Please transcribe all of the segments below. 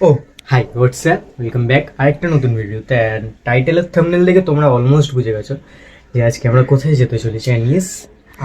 ও। Hi WhatsApp welcome back আরেকটা নতুন ভিডিওতে অ্যান্ড টাইটেলের থামনেল দেখে তোমরা অলমোস্ট বুঝে গেছো যে আজকে আমরা কোথায় যেতে চলেছি। অ্যান্ড ইয়েস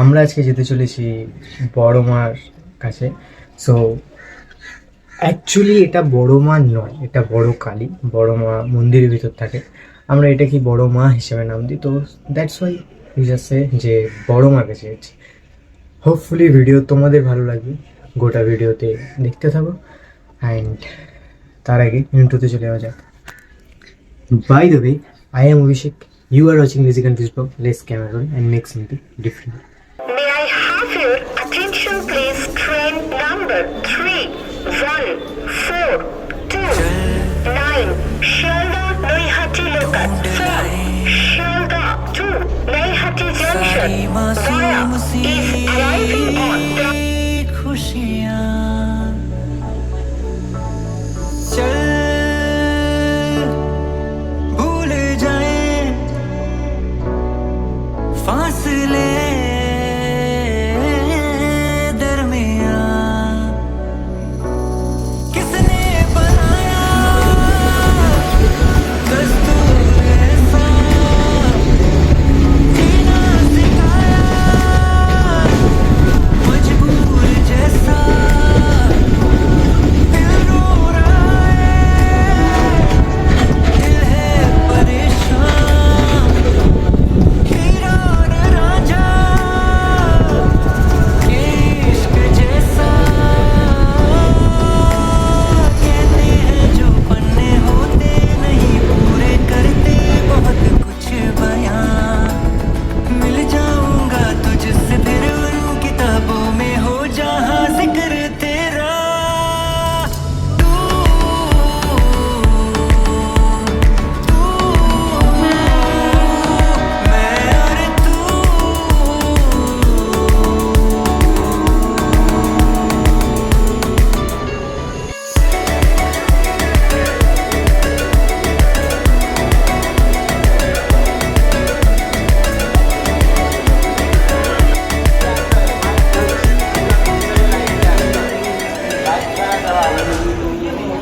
আমরা আজকে যেতে চলেছি বড় মার কাছে। সো অ্যাকচুয়ালি এটা বড় মা নয়, এটা বড় কালী। বড় মা মন্দিরের ভিতর থাকে। আমরা এটা কি বড় মা হিসেবে নাম দিই। তো দ্যাটস ওয়াই বুঝাচ্ছে যে বড় মার কাছে যাচ্ছি। হোপফুলি ভিডিও তোমাদের ভালো লাগবে। গোটা ভিডিওতে দেখতে থাকো। অ্যান্ড তার আগে ইন্ট্রোতে চলে যাওয়া যাক by the way I am Abhishek you are watching music and fish blog less camera roll and make something different May I have your attention, please? Train number three, one, four, two, nine, Shalda Noihati Local from Shalda to Noihati Junction via is arriving on फासले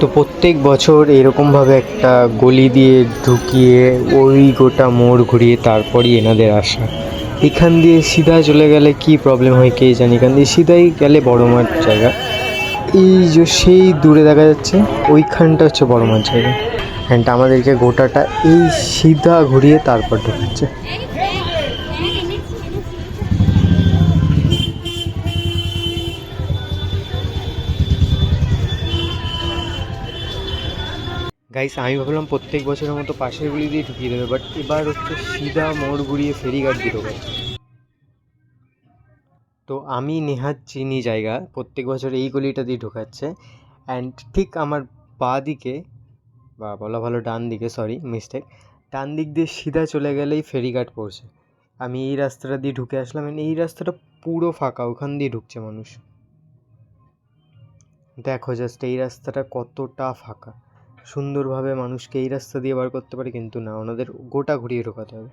তো প্রত্যেক বছর এরকমভাবে একটা গলি দিয়ে ঢুকিয়ে ওই গোটা মোড় ঘুরিয়ে তারপরই এনাদের আসা। এখান দিয়ে সিধা চলে গেলে কি প্রবলেম হয় কে জানি? এখান দিয়ে সিধাই গেলে বড় মাঠ জায়গা। এই যে সেই দূরে দেখা যাচ্ছে, ওইখানটা হচ্ছে বড় মাঠ জায়গা। অ্যান্ড আমাদেরকে গোটাটা এই সিধা ঘুরিয়ে তারপর ঢুকাচ্ছে। গাইস আমি ভাবলাম প্রত্যেক বছরের মতো পাশের গুলি দিয়ে ঢুকিয়ে দেবে বাট এবার হচ্ছে সিধা মোড় ঘুরিয়ে ফেরিঘাট দিয়ে ঢোকাচ্ছে তো আমি নেহাত চিনি জায়গা, প্রত্যেক বছর এই গলিটা দিয়ে ঢোকাচ্ছে। অ্যান্ড ঠিক আমার বাঁ দিকে, বা বলা ভালো ডান দিকে সরি মিস্টেক ডান দিক দিয়ে সিধা চলে গেলেই ফেরিঘাট পড়ছে। আমি এই রাস্তাটা দিয়ে ঢুকে আসলাম এই রাস্তাটা পুরো ফাঁকা, ওখান দিয়ে ঢুকছে মানুষ। দেখো জাস্ট এই রাস্তাটা কতটা ফাঁকা। সুন্দরভাবে মানুষকে এই রাস্তা দিয়ে বার করতে পারে, কিন্তু না, ওনাদের গোটা ঘুরিয়ে ঢোকাতে হবে।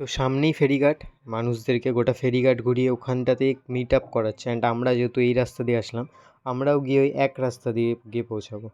তো সামনেই ফেরিঘাট। মানুষদেরকে গোটা ফেরিঘাট ঘুরিয়ে ওখানটাতে মিট আপ করাচ্ছে। অ্যান্ড আমরা যেহেতু এই রাস্তা দিয়ে আসলাম, আমরাও গিয়ে ওই এক রাস্তা দিয়ে গিয়ে পৌঁছাবো।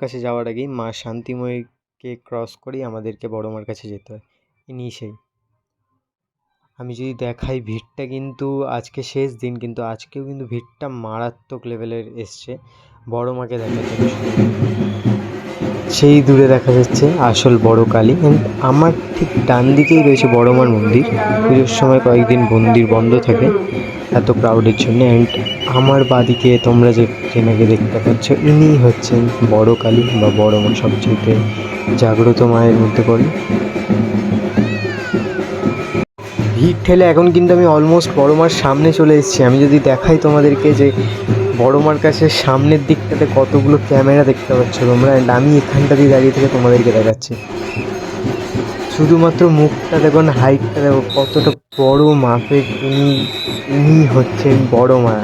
কাছে যাওয়ার আগেই মা শান্তিময়ীকে ক্রস করেই আমাদেরকে বড় মার কাছে যেতে হয়। ইনি সেই। আমি যদি দেখাই ভিড়টা কিন্তু আজকে শেষ দিন, কিন্তু আজকেও কিন্তু ভিড়টা মারাত্মক লেভেলের এসছে। বড় মাকে দেখার জন্য। সেই দূরে দেখা যাচ্ছে আসল বড় কালী। অ্যান্ড আমার ঠিক ডান দিকেই রয়েছে বড় মার মন্দির। পুজোর সময় কয়েকদিন মন্দির বন্ধ থাকে, এত ক্রাউডের জন্য। অ্যান্ড আমার বাদিকে তোমরা যে যেনাকে দেখতে পাচ্ছ, ইনি হচ্ছেন বড় কালী বা বড় মা সবচেয়ে জাগ্রত মায়ের মধ্যে পড়ে। ভিড় ঠেলে এখন কিন্তু আমি অলমোস্ট বড় মার সামনে চলে এসেছি। আমি যদি দেখাই তোমাদেরকে যে বড় মার কাছে সামনের দিকটাতে কতগুলো ক্যামেরা দেখতে পাচ্ছ তোমরা? অ্যান্ড আমি এখানটা দিয়ে দাঁড়িয়ে থেকে তোমাদেরকে দেখাচ্ছি। শুধুমাত্র মুখটা দেখুন হাইটটা দেখো, কতটা বড় মাপের উনি উনি হচ্ছেন বড় মা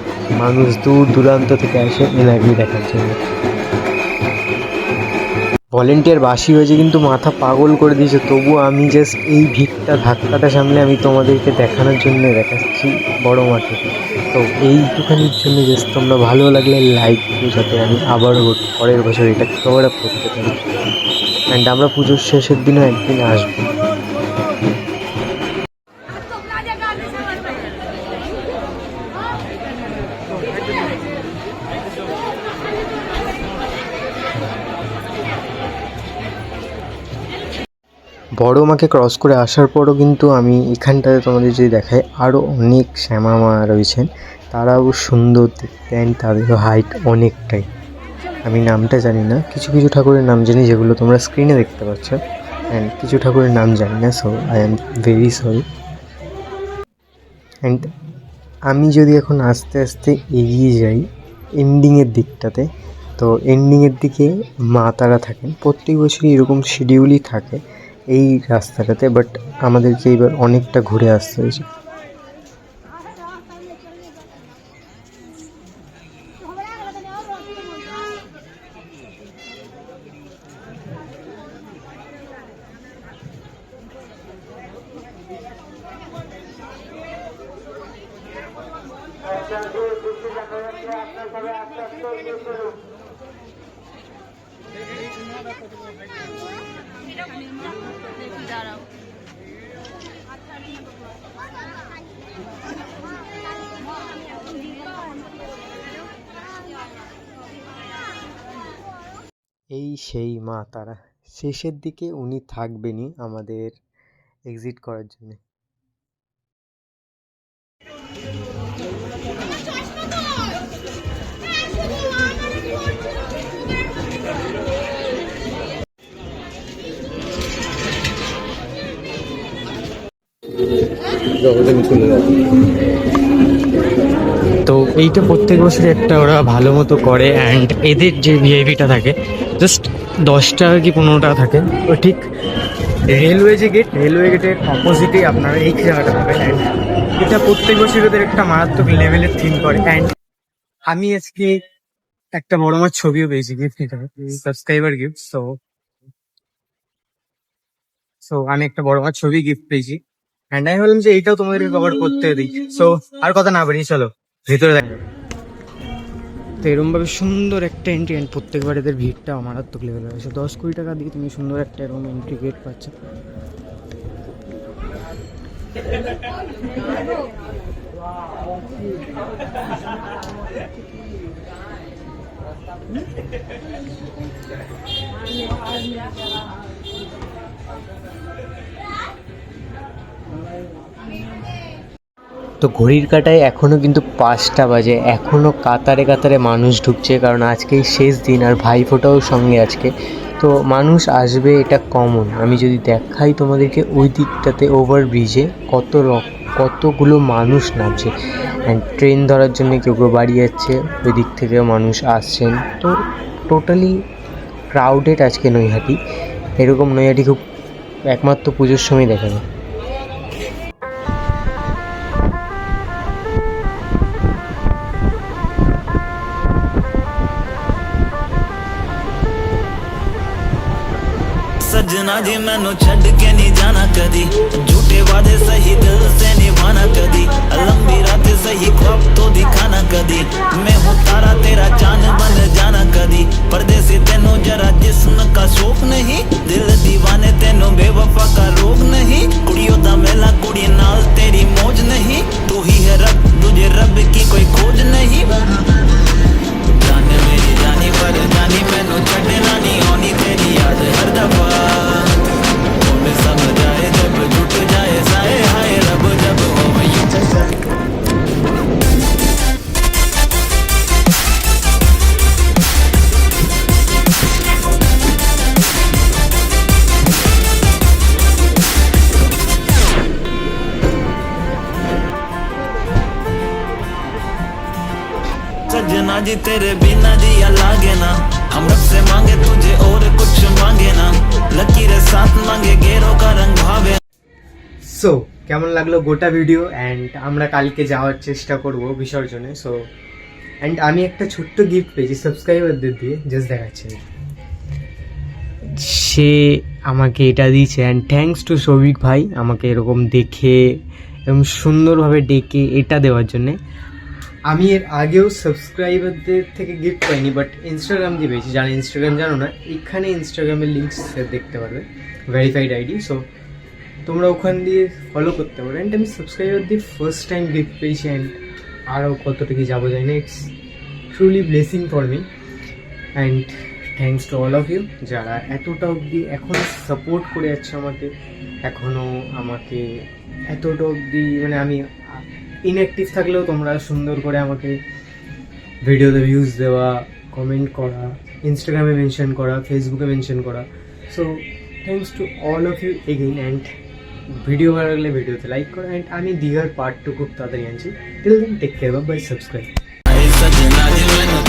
মানুষ দূর দূরান্ত থেকে আসে এনাকেই দেখার জন্য ভলেন্টিয়ার বাসি হয়েছে কিন্তু মাথা পাগল করে দিয়েছে। তবু আমি জাস্ট এই ভিড়টা, ধাক্কাটা সামনে আমি তোমাদেরকে দেখানোর জন্য দেখাচ্ছি বড় মাঠে। তো এইটুখানির জন্য জাস্ট তোমরা ভালো লাগলে লাইক দিও যাতে আমি আবারও পরের বছর এটা কভার আপ করতে পারি। অ্যান্ড আমরা পুজোর শেষের দিনও একদিন আসব। বড় মাকে ক্রস করে আসার পরও কিন্তু আমি এখানটাতে তোমাদের যদি দেখাই, আরও অনেক শ্যামা মা রয়েছেন তারাও সুন্দর দেখতে তাদেরও হাইট অনেকটাই। আমি নামটা জানি না। কিছু কিছু ঠাকুরের নাম জানি যেগুলো তোমরা স্ক্রিনে দেখতে পাচ্ছ। অ্যান্ড কিছু ঠাকুরের নাম জানি না so I am very sorry and আমি যদি এখন আস্তে আস্তে এগিয়ে যাই এন্ডিংয়ের দিকটাতে, তো এন্ডিংয়ের দিকে মা তারা থাকেন। প্রত্যেক বছরই এরকম শিডিউলই থাকে। এই রাস্তাটাতে বাট আমাদেরকে এবার অনেকটা ঘুরে আসতে হয়েছে এই সেই মা তারা শেষের দিকে উনি থাকবেনই আমাদের এক্সিট করার জন্য। তো এইটা প্রত্যেক বছরই একটা ওরা ভালো মতো করে অ্যান্ড এদের যে ভিআইপিটা থাকে জাস্ট দশটা কি পনেরো টাকা থাকে, ও ঠিক রেলওয়ে যে গেট রেলওয়ে গেটের অপোজিটেই আপনারা এই জায়গাটা পাবেন অ্যান্ড এটা প্রত্যেক বছর ওদের একটা মারাত্মক লেভেলের থিম করে অ্যান্ড আমি আজকে একটা বড় মাছ ছবিও পেয়েছি গিফট হিসাবে সাবস্ক্রাইবার গিফট সো সো আমি একটা বড় মাছ ছবি গিফট পেয়েছি। অ্যান্ড আমি ভাবলাম যে এইটাও তোমাদেরকে কভার করতে দিই। সো আর কথা না বাড়িয়ে চলো, ভিতরে দেখ তো এরকম ভাবে সুন্দর একটা এন্ট্রি অ্যান্ড প্রত্যেকবার এদের ভিড়টা মারাত্মক লেভেল রয়েছে দশ কুড়ি টাকা দিয়ে তুমি সুন্দর একটা এরকম এন্ট্রি গেট পাচ্ছ। তো ঘড়ির কাটায় এখনও কিন্তু পাঁচটা বাজে। এখনও কাতারে কাতারে মানুষ ঢুকছে, কারণ আজকেই শেষ দিন আর ভাইফোঁটাও সঙ্গে আজকে। তো মানুষ আসবে এটা কমন আমি যদি দেখাই তোমাদেরকে ওই দিকটাতে ওভার ব্রিজে কত র- কতগুলো মানুষ নামছে। অ্যান্ড ট্রেন ধরার জন্য কেউ কেউ বাড়ি যাচ্ছে, ওই দিক থেকেও মানুষ আসছেন। তো টোটালি ক্রাউডেড আজকে নৈহাটি। এরকম নৈহাটি খুব একমাত্র পুজোর সময় দেখা যায়। ਸਮਝਣਾ ਜੇ ਮੈਨੂੰ ਛੱਡ ਕੇ ਨਹੀਂ ਜਾਣਾ ਕਦੀ। ਝੂਠੇ ਵਾਦੇ ਸਹੀ ਦਿਲ ਸੇ ਨਿਭਾਣਾ ਕਦੀ। ਲੰਬੀ ਰਾਤ ਸਹੀ ਖੁਆਬ ਤੋਂ ਦਿਖਾਣਾ ਕਦੀ। ਮੈਂ ਹੂੰ ਤਾਰਾ, ਤੇਰਾ ਚਾਨ ਬਨ ਜਾਣਾ ਕਦੀ। ਪਰਦੇਸੀ ਤੈਨੂੰ ਜਰਾ ਜਿਸਮ ਕਾ ਸ਼ੌਕ ਨਹੀਂ। ਦਿਲ دیਵਾਨੇ ਤੈਨੂੰ ਬੇਵਫਾ ਕਾ ਰੋਗ ਨਹੀਂ। ਕੁੜੀਓ ਦਾ जी तेरे बिना जिया लागे ना हम रब से मांगे तुझे और कुछ मांगे ना लकीरें साथ मांगे गेरों का रंग भावे সো কেমন লাগলো গোটা ভিডিও অ্যান্ড আমরা কালকে যাওয়ার চেষ্টা করব বিসর্জনে সো অ্যান্ড আমি একটা ছোট্ট গিফট পেয়েছি সাবস্ক্রাইবারদের দিয়ে জাস্ট দেখাচ্ছি সে আমাকে এটা দিয়েছে অ্যান্ড থ্যাঙ্কস টু সৌভিক ভাই আমাকে এরকম দেখে এরকম সুন্দরভাবে ডেকে এটা দেওয়ার জন্যে আমি এর আগেও সাবস্ক্রাইবারদের থেকে গিফট পাইনি বাট ইনস্টাগ্রাম দিয়ে পেয়েছি। যারা ইনস্টাগ্রাম জানো না, এখানে ইনস্টাগ্রামের লিঙ্ক দেখতে পারবে ভেরিফাইড আইডি সো তোমরা ওখান দিয়ে ফলো করতে পারো। অ্যান্ড আমি সাবস্ক্রাইবার দিয়ে ফার্স্ট টাইম গিফট পেয়েছি অ্যান্ড আরও কতটুকু যাব যাই না। It's truly blessing for me and thanks to all of you যারা এতটা অবধি এখনও সাপোর্ট করে যাচ্ছে আমাকে এখনও আমাকে এতটা অবধি মানে আমি ইনঅ্যাক্টিভ থাকলেও তোমরা সুন্দর করে আমাকে ভিডিওতে ভিউজ দেওয়া কমেন্ট করা ইনস্টাগ্রামে মেনশন করা ফেসবুকে মেনশন করা। So thanks to all of you again and video ভালো লাগলে ভিডিওতে লাইক করো অ্যান্ড আমি দীঘার পার্ট টু খুব তাড়াতাড়ি আনছি। Till then take care bye subscribe ਸਜਣਾ ਜੀ ਮੈਨੂੰ